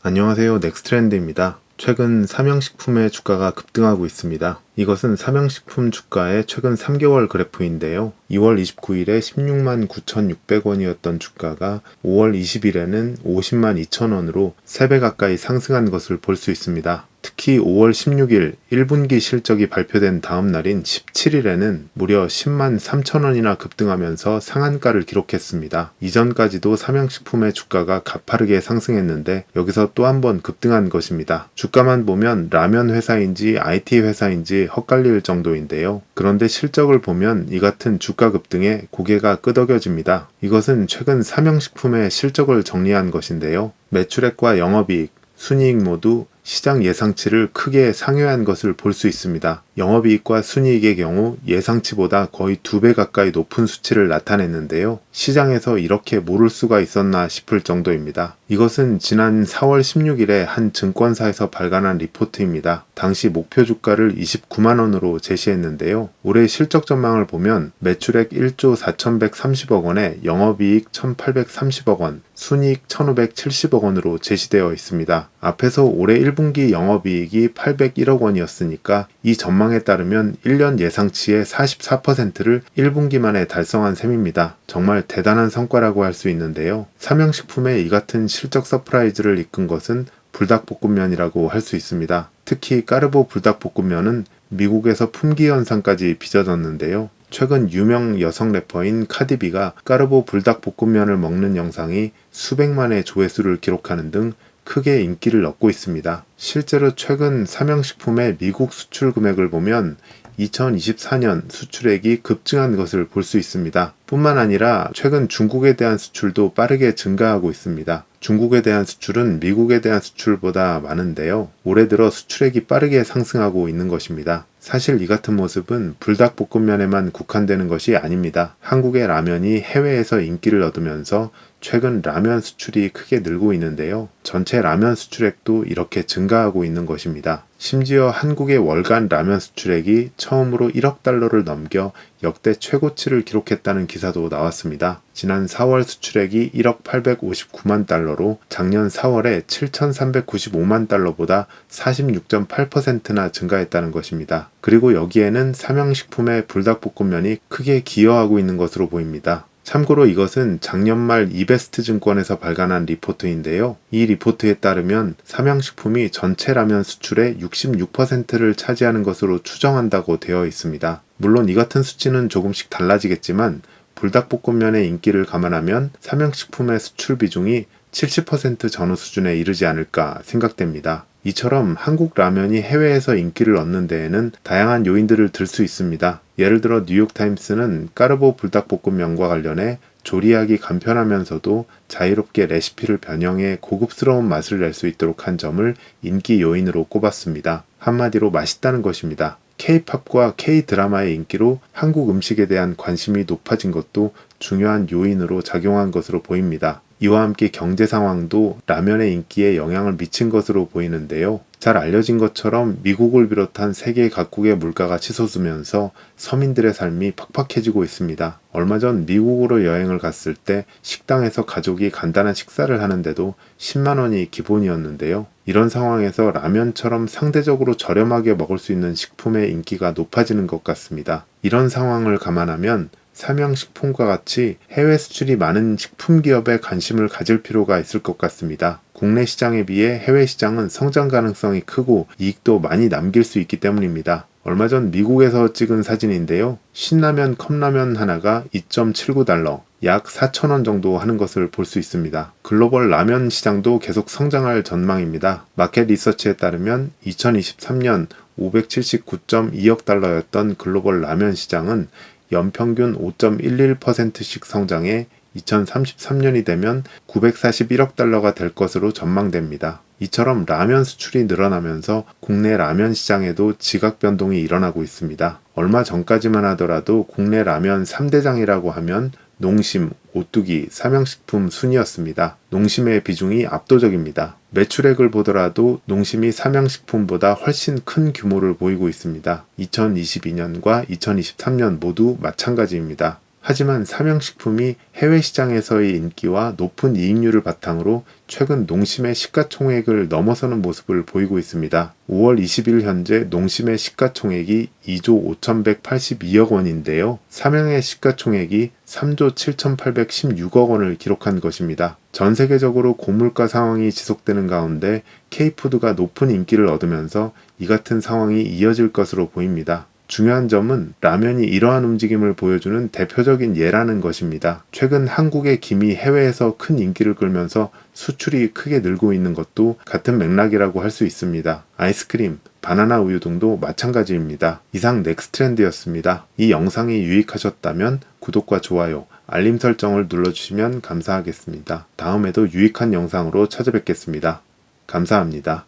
안녕하세요. 넥스트렌드입니다. 최근 삼양식품의 주가가 급등하고 있습니다. 이것은 삼양식품 주가의 최근 3개월 그래프인데요. 2월 29일에 16만 9,600원이었던 주가가 5월 20일에는 50만 2천원으로 3배 가까이 상승한 것을 볼 수 있습니다. 특히 5월 16일 1분기 실적이 발표된 다음 날인 17일에는 무려 10만 3천 원이나 급등하면서 상한가를 기록했습니다. 이전까지도 삼양식품의 주가가 가파르게 상승했는데 여기서 또 한 번 급등한 것입니다. 주가만 보면 라면 회사인지 IT 회사인지 헛갈릴 정도인데요. 그런데 실적을 보면 이 같은 주가 급등에 고개가 끄덕여집니다. 이것은 최근 삼양식품의 실적을 정리한 것인데요. 매출액과 영업이익, 순이익 모두 시장 예상치를 크게 상회한 것을 볼 수 있습니다. 영업이익과 순이익의 경우 예상치보다 거의 두 배 가까이 높은 수치를 나타냈는데요. 시장에서 이렇게 모를 수가 있었나 싶을 정도입니다. 이것은 지난 4월 16일에 한 증권사에서 발간한 리포트입니다. 당시 목표 주가를 29만원으로 제시했는데요. 올해 실적 전망을 보면 매출액 1조 4,130억 원에 영업이익 1,830억 원, 순이익 1,570억 원으로 제시되어 있습니다. 앞에서 올해 1 분기 영업이익이 801억 원이었으니까 이 전망에 따르면 1년 예상치의 44%를 1분기 만에 달성한 셈입니다. 정말 대단한 성과라고 할 수 있는데요. 삼양식품의 이 같은 실적 서프라이즈를 이끈 것은 불닭볶음면이라고 할 수 있습니다. 특히 까르보 불닭볶음면은 미국에서 품귀 현상까지 빚어졌는데요. 최근 유명 여성 래퍼인 카디비가 까르보 불닭볶음면을 먹는 영상이 수백만의 조회수를 기록하는 등 크게 인기를 얻고 있습니다. 실제로 최근 삼양식품의 미국 수출 금액을 보면 2024년 수출액이 급증한 것을 볼 수 있습니다. 뿐만 아니라 최근 중국에 대한 수출도 빠르게 증가하고 있습니다. 중국에 대한 수출은 미국에 대한 수출보다 많은데요. 올해 들어 수출액이 빠르게 상승하고 있는 것입니다. 사실 이 같은 모습은 불닭볶음면에만 국한되는 것이 아닙니다. 한국의 라면이 해외에서 인기를 얻으면서 최근 라면 수출이 크게 늘고 있는데요. 전체 라면 수출액도 이렇게 증가하고 있는 것입니다. 심지어 한국의 월간 라면 수출액이 처음으로 1억 달러를 넘겨 역대 최고치를 기록했다는 기사도 나왔습니다. 지난 4월 수출액이 1억 859만 달러로 작년 4월에 7,395만 달러보다 46.8%나 증가했다는 것입니다. 그리고 여기에는 삼양식품의 불닭볶음면이 크게 기여하고 있는 것으로 보입니다. 참고로 이것은 작년 말 이베스트 증권에서 발간한 리포트인데요. 이 리포트에 따르면 삼양식품이 전체 라면 수출의 66%를 차지하는 것으로 추정한다고 되어 있습니다. 물론 이 같은 수치는 조금씩 달라지겠지만 불닭볶음면의 인기를 감안하면 삼양식품의 수출 비중이 70% 전후 수준에 이르지 않을까 생각됩니다. 이처럼 한국 라면이 해외에서 인기를 얻는 데에는 다양한 요인들을 들 수 있습니다. 예를 들어 뉴욕타임스는 까르보 불닭볶음면과 관련해 조리하기 간편하면서도 자유롭게 레시피를 변형해 고급스러운 맛을 낼 수 있도록 한 점을 인기 요인으로 꼽았습니다. 한마디로 맛있다는 것입니다. K-팝과 K-드라마의 인기로 한국 음식에 대한 관심이 높아진 것도 중요한 요인으로 작용한 것으로 보입니다. 이와 함께 경제 상황도 라면의 인기에 영향을 미친 것으로 보이는데요. 잘 알려진 것처럼 미국을 비롯한 세계 각국의 물가가 치솟으면서 서민들의 삶이 팍팍해지고 있습니다. 얼마 전 미국으로 여행을 갔을 때 식당에서 가족이 간단한 식사를 하는데도 10만 원이 기본이었는데요. 이런 상황에서 라면처럼 상대적으로 저렴하게 먹을 수 있는 식품의 인기가 높아지는 것 같습니다. 이런 상황을 감안하면 삼양식품과 같이 해외 수출이 많은 식품 기업에 관심을 가질 필요가 있을 것 같습니다. 국내 시장에 비해 해외 시장은 성장 가능성이 크고 이익도 많이 남길 수 있기 때문입니다. 얼마 전 미국에서 찍은 사진인데요. 신라면 컵라면 하나가 2.79달러, 약 4,000원 정도 하는 것을 볼 수 있습니다. 글로벌 라면 시장도 계속 성장할 전망입니다. 마켓 리서치에 따르면 2023년 579.2억 달러였던 글로벌 라면 시장은 연평균 5.11%씩 성장해 2033년이 되면 941억 달러가 될 것으로 전망됩니다. 이처럼 라면 수출이 늘어나면서 국내 라면 시장에도 지각 변동이 일어나고 있습니다. 얼마 전까지만 하더라도 국내 라면 3대장이라고 하면 농심, 오뚜기, 삼양식품 순이었습니다. 농심의 비중이 압도적입니다. 매출액을 보더라도 농심이 삼양식품보다 훨씬 큰 규모를 보이고 있습니다. 2022년과 2023년 모두 마찬가지입니다. 하지만 삼양식품이 해외 시장에서의 인기와 높은 이익률을 바탕으로 최근 농심의 시가총액을 넘어서는 모습을 보이고 있습니다. 5월 20일 현재 농심의 시가총액이 2조 5,182억 원인데요. 삼양의 시가총액이 3조 7,816억 원을 기록한 것입니다. 전 세계적으로 고물가 상황이 지속되는 가운데 K푸드가 높은 인기를 얻으면서 이 같은 상황이 이어질 것으로 보입니다. 중요한 점은 라면이 이러한 움직임을 보여주는 대표적인 예라는 것입니다. 최근 한국의 김이 해외에서 큰 인기를 끌면서 수출이 크게 늘고 있는 것도 같은 맥락이라고 할 수 있습니다. 아이스크림, 바나나 우유 등도 마찬가지입니다. 이상 넥스트렌드였습니다. 이 영상이 유익하셨다면 구독과 좋아요, 알림 설정을 눌러주시면 감사하겠습니다. 다음에도 유익한 영상으로 찾아뵙겠습니다. 감사합니다.